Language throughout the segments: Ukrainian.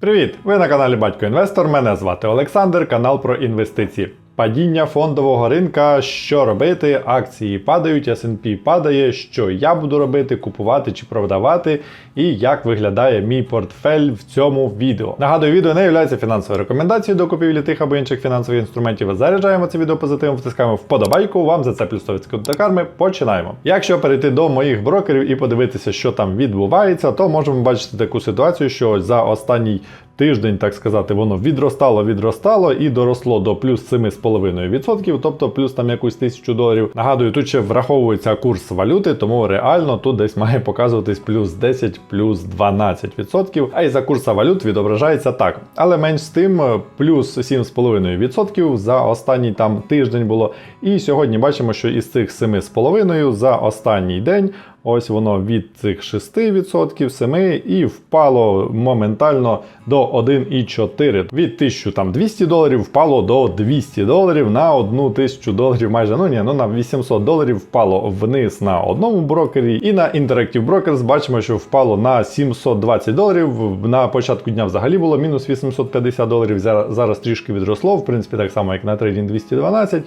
Привіт! Ви на каналі Батько Інвестор. Мене звати Олександр, канал про інвестиції. Падіння фондового ринка, що робити, акції падають, S&P падає, що я буду робити, купувати чи продавати, і як виглядає мій портфель в цьому відео. Нагадую, відео не є фінансовою рекомендацією до купівлі тих або інших фінансових інструментів. Заряджаємо це відео позитивом, втискаємо вподобайку. Вам за це плюс 100% до карми. Починаємо. Якщо перейти до моїх брокерів і подивитися, що там відбувається, то можемо бачити таку ситуацію, що за останній тиждень, так сказати, воно відростало, відростало і доросло до плюс 7,5%, тобто плюс там якусь тисячу доларів. Нагадую, тут ще враховується курс валюти, тому реально тут десь має показуватись плюс 10, плюс 12%. А і за курса валют відображається так. Але менш з тим, плюс 7,5% за останній там тиждень було. І сьогодні бачимо, що із цих 7,5% за останній день. Ось воно від цих 6%, 7 і впало моментально до 1,4. Від 1200 доларів впало до 200 доларів на 1000 доларів майже, ну ні, ну на 800 доларів впало вниз на одному брокері. І на Interactive Brokers бачимо, що впало на 720 доларів. На початку дня взагалі було мінус 850 доларів. Зараз, трішки відросло, в принципі, так само, як на трейдінг 212.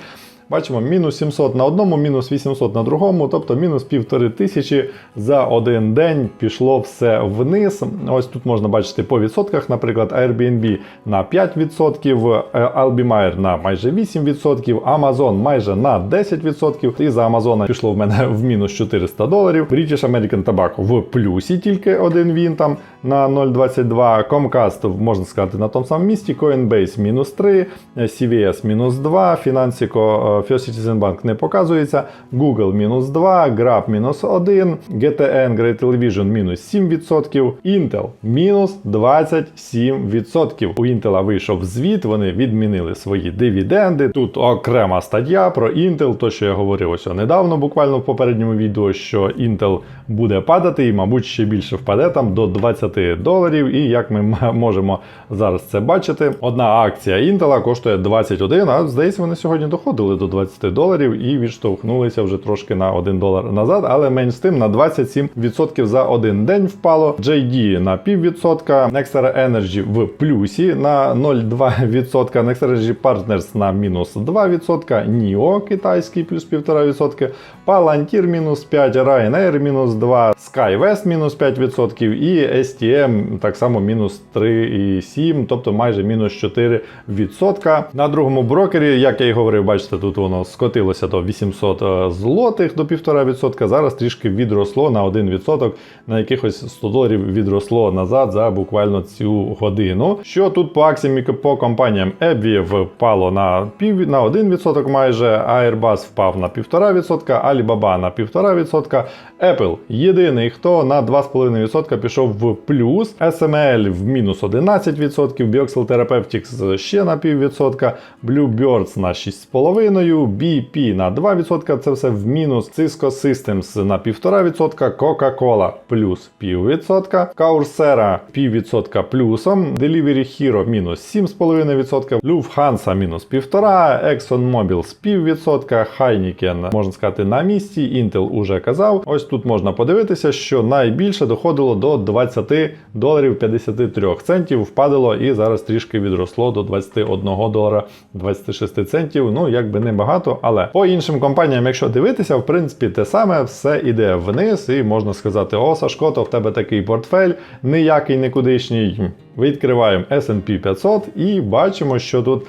Бачимо, мінус 700 на одному, мінус 800 на другому, тобто мінус півтори тисячі за один день пішло все вниз. Ось тут можна бачити по відсотках, наприклад, Airbnb на 5%, Albemarle на майже 8%, Amazon майже на 10%. І за Amazon пішло в мене в мінус 400 доларів. British American Tobacco в плюсі тільки один він там на 0,22. Comcast, можна сказати, на тому самому місці. Coinbase мінус 3, CVS мінус 2, Finansico First Citizen Bank не показується. Google мінус 2, Grab мінус 1, GTN Great Television мінус 7%, Intel мінус 27%. У Intel вийшов звіт, вони відмінили свої дивіденди. Тут окрема стаття про Intel, то що я говорив ось недавно, буквально в попередньому відео, що Intel буде падати і, мабуть, ще більше впаде там до 20 доларів. І як ми можемо зараз це бачити, одна акція Intel коштує 21, а здається, вони сьогодні доходили до 20 доларів і відштовхнулися вже трошки на 1 долар назад, але менш з тим на 27% за один день впало. JD на піввідсотка, Nextera Energy в плюсі на 0,2%, Nextera Energy Partners на мінус 2%, NIO китайський плюс 1,5%, Palantir мінус 5%, Ryanair мінус 2%, SkyWest мінус 5% і STM так само мінус 3,7%, тобто майже мінус 4%. На другому брокері, як я і говорив, бачите, тут воно скотилося до 800 злотих до 1,5%. Зараз трішки відросло на 1%, на якихось 100 доларів відросло назад за буквально цю годину. Що тут по акціям по компаніям Ebvie впало на пів на 1% майже, Airbus впав на 1,5%, Alibaba на 1,5%, Apple єдиний, хто на 2,5% пішов в плюс, SML в мінус 11%, Bioxel Therapeutics ще на піввідсотка, Bluebirds на 6,5%, BP на 2%, це все в мінус, Cisco Systems на 1,5%, Coca-Cola плюс піввідсотка, Coursera піввідсотка плюсом, Delivery Hero мінус 7,5%, Lufthansa мінус 1,5%, ExxonMobil з піввідсотка, Heineken, можна сказати, на місці, Intel уже казав. Ось тут можна подивитися, що найбільше доходило до 20 доларів 53 центів, впадало і зараз трішки відросло до 21 долара 26 центів. Ну, якби не багато, але по іншим компаніям, якщо дивитися, в принципі, те саме все іде вниз, і можна сказати: о, Сашко, то в тебе такий портфель, ніякий никудишній. Відкриваємо SP 500 і бачимо, що тут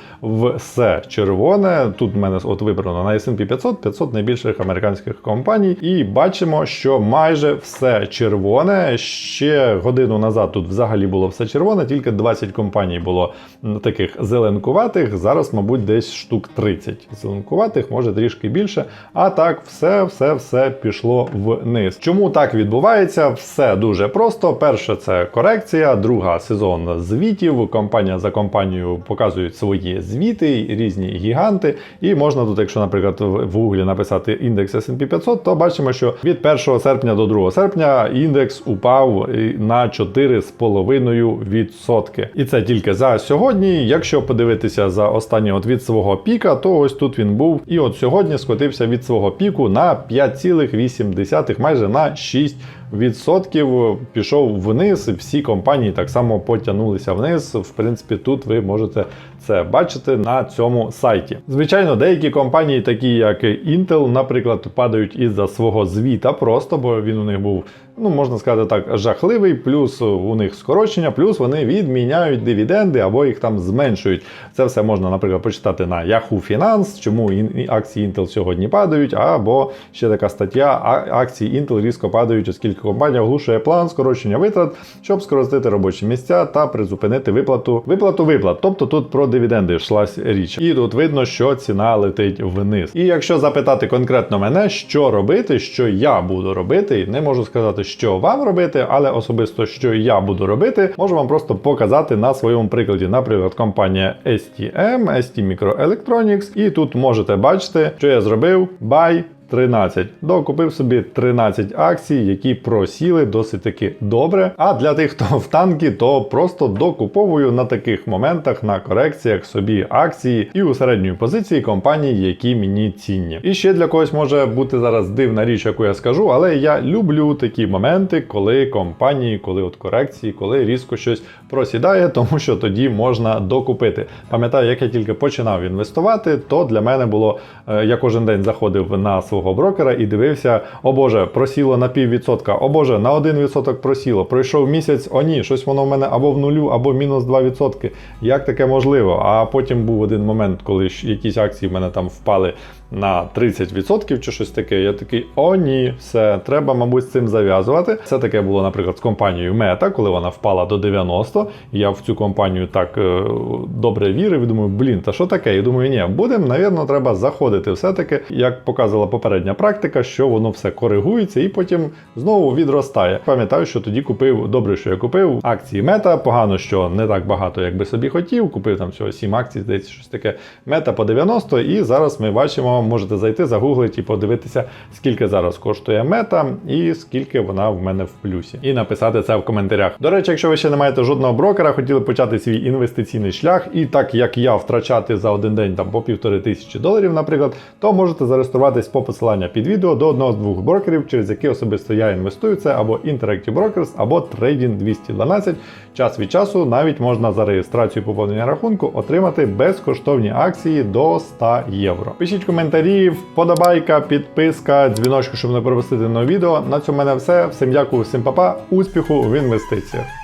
все червоне. Тут в мене от вибрано на SP 500, 500 найбільших американських компаній. І бачимо, що майже все червоне. Ще годину назад тут взагалі було все червоне, тільки 20 компаній було таких зеленкуватих. Зараз, мабуть, десь штук 30 зеленкуватих, може трішки більше. А так, все, все, все пішло вниз. Чому так відбувається? Все дуже просто. Перше, це корекція, друга сезон звітів. Компанія за компанією показують свої звіти, різні гіганти. І можна тут, якщо, наприклад, в Google написати індекс S&P 500, то бачимо, що від 1 серпня до 2 серпня індекс упав на 4,5%. І це тільки за сьогодні. Якщо подивитися за останній от від свого піка, то ось тут він був. І от сьогодні скотився від свого піку на 5,8, майже на 6%. Відсотків пішов вниз. Всі компанії так само потягнулися вниз. В принципі, тут ви можете це бачити на цьому сайті. Звичайно, деякі компанії, такі як Intel, наприклад, падають із-за свого звіта, просто бо він у них був. Ну, можна сказати так, жахливий, плюс у них скорочення, плюс вони відміняють дивіденди або їх там зменшують. Це все можна, наприклад, почитати на Yahoo Finance, чому акції Intel сьогодні падають, або ще така стаття: акції Intel різко падають, оскільки компанія оглушує план скорочення витрат, щоб скоротити робочі місця та призупинити виплату виплату виплат. Тобто тут про дивіденди йшлась річ. І тут видно, що ціна летить вниз. І якщо запитати конкретно мене, що робити, що я буду робити, не можу сказати, що вам робити, але особисто що я буду робити, можу вам просто показати на своєму прикладі. Наприклад, компанія STM, ST Microelectronics, і тут можете бачити, що я зробив buy 13. Докупив собі 13 акцій, які просіли досить таки добре. А для тих, хто в танки, то просто докуповую на таких моментах на корекціях собі акції і у середньої позиції компаній, які мені цінні. І ще для когось може бути зараз дивна річ, яку я скажу, але я люблю такі моменти, коли компанії, коли от корекції, коли різко щось просідає, тому що тоді можна докупити. Пам'ятаю, як я тільки починав інвестувати, то для мене було е, я кожен день заходив на свого брокера і дивився: о Боже, просіло на піввідсотка, о Боже, на один відсоток просіло. Пройшов місяць, о ні, щось воно в мене або в нулю, або мінус 2%. Як таке можливо? А потім був один момент, коли якісь акції в мене там впали на 30% чи щось таке. Я такий, о, ні, все, треба, мабуть, з цим зав'язувати. Це таке було, наприклад, з компанією Мета, коли вона впала до 90. Я в цю компанію так е, добре вірив і думаю, блін, та що таке? І думаю, ні, будемо, навірно, треба заходити все-таки, як показувала попередня практика, що воно все коригується і потім знову відростає. Пам'ятаю, що тоді купив добре, що я купив акції Мета. Погано, що не так багато, як би собі хотів. Купив там всього 7 акцій, здається, щось таке мета по 90. І зараз ми бачимо, можете зайти, загуглити і подивитися, скільки зараз коштує мета і скільки вона в мене в плюсі. І написати це в коментарях. До речі, якщо ви ще не маєте жодного брокера, хотіли почати свій інвестиційний шлях, і так як я втрачати за один день там по півтори тисячі доларів, наприклад, то можете зареєструватись по посилання під відео до одного з двох брокерів, через які особисто я інвестую. Це або Interactive Brokers, або Trading 212. Час від часу навіть можна за реєстрацію поповнення рахунку отримати безкоштовні акції до 100 євро. Пишіть коментарі, вподобайка, підписка, дзвіночку, щоб не пропустити нове відео. На цьому мене все. Всім дякую, всім папа, успіху в інвестиціях.